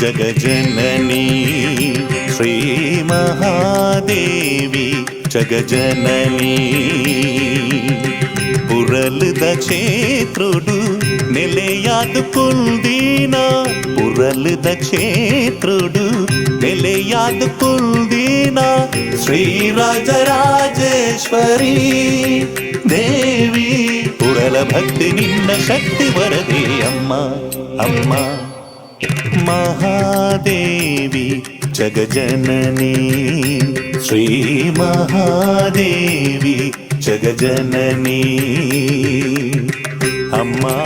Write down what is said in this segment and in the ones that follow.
జగజననీ. శ్రీ మహాదేవి జగజననీ. పురలుద క్షేత్రుడు నెలయాదు కుల్దీన పురలుద క్షేత్రుడు నెలయాదు కుల్దీన శ్రీరాజరాజేశ్వరి దేవి. పురల భక్తి నిన్న శక్తి వరదే అమ్మ అమ్మ. మహాదేవి జగజననీ. శ్రీ మహాదేవి జగజననీ. అమ్మా.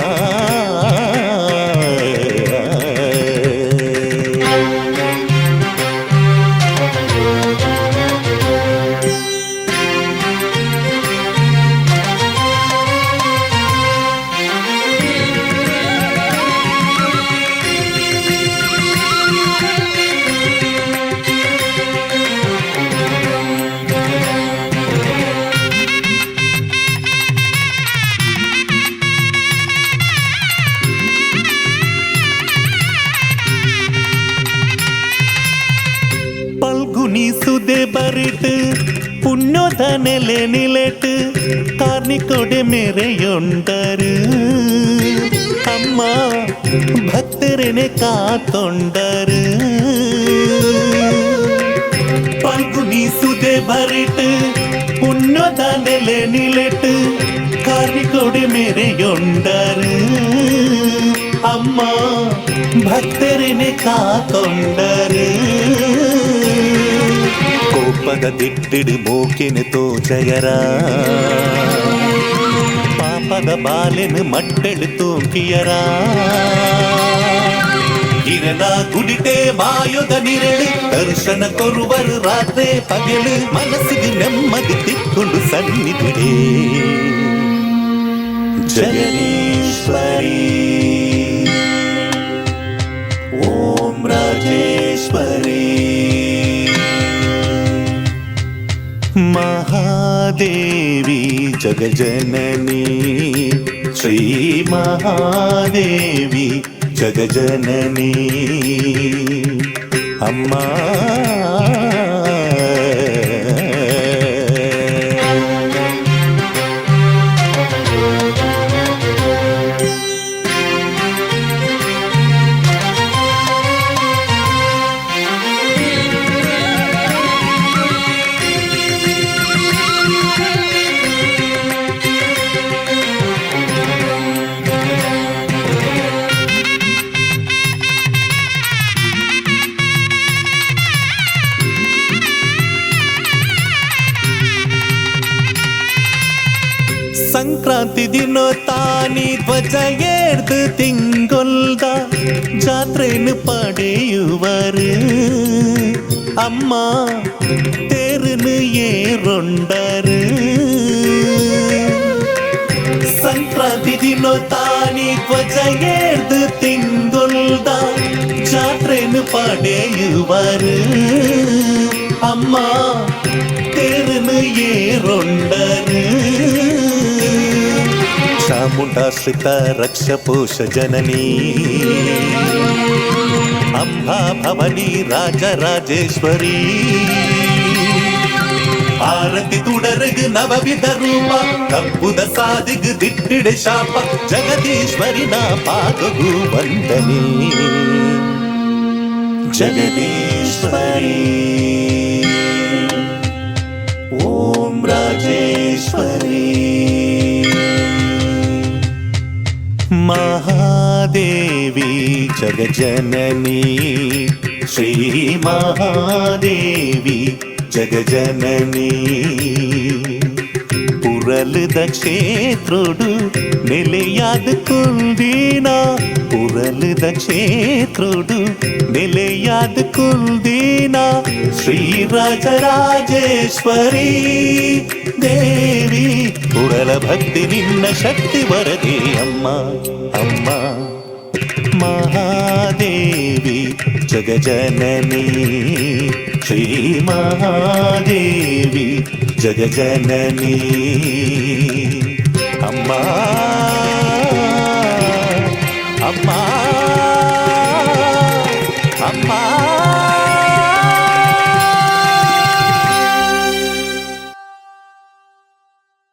ಸುದೆ ಬರಿತು ಪುಣ್ಯೋದ ನೆಲೆ ನಿಲೆಟು ಕಾರ್ನಿಕೊಡೆ ಮೆರೆಯೊಂಡರು ಅಮ್ಮ ಭಕ್ತರನೆ ಕಾತೊಂಡರು பங்குனி சுதே பரிட்டு புண்ணோதானலே நிலட்டு கார்னிக்கோடு மேரையொண்டாரு அம்மா பக்தரினை காத்தொண்டார். ಭಕ್ತರನೆ ಕಾಕೊಂಡರು ಕೋಪದ ದಿಟ್ಟಿಡು ಮೂಕಿನ ತೋಚಯರ ಪಾಪದ ಬಾಲೆನು ಮಟ್ಟೆಳು ತೂಕಿಯರ ಇರನ ಗುಡಿಟೆ ಮಾಯೊದ ನಿರಳು ದರ್ಶನ ಕೊರುವರು ರಾತ್ರಿ ಪಗಲು ಮನಸ್ಸಿಗೆ ನೆಮ್ಮದಿ ತಿಕ್ಕೊಂಡು ಸನ್ನಿಧಿಡೆ ಜಗದೀಶ್ವರಿ ಓಂ ರಾಜೇಶ್ವರಿ महादेवी जगजननी। श्री महादेवी जगजननी। अम्मा। ಸಂಕ್ರಾಂತಿ ದಿನ ತಾನಿ ಧ್ವಜ ಏರ್ದು ತಿಂಗೊಲ್ದ ಜಾತ್ರೆನು ಪಡೆಯುವರು ಅಮ್ಮ ತೇರುನು ಏರೊಂಡರು ಸಂಕ್ರಾಂತಿ ದಿನ ತಾನಿ ಧ್ವಜ ಏರ್ದು ತಿಂಗೊಲ್ದ ಜಾತ್ರೆನು ಪಡೆಯುವರು ಅಮ್ಮ ತೇರುನು ಏರೊಂಡರು చాముండాశ్రిత రక్షపోష జననీ అంబా భవనీ రాజరాజేశ్వరీ ஆரத்தி துடருகு நவவித ரூபா தப்புத சாதிகு திட்டிட சாப ஜெகதீஸ்வரி நா பாதகு வந்தனி ஜெகதீஸ்வரி महादेवी जगजननी श्रीमहादेवी जगजननी புரலுத க்ஷேத்ரொடு நிலையாது குல்தீனா புரலுத க்ஷேத்ரொடு நிலையாது குல்தீனா ஸ்ரீராஜராஜேஸ்வரி దేవి ఉడల భక్తి నిన్న శక్తి వరదే అమ్మ అమ్మ. మహాదేవి జగజనని శ్రీ మహాదేవి జగజనని. అమ్మా అమ్మా.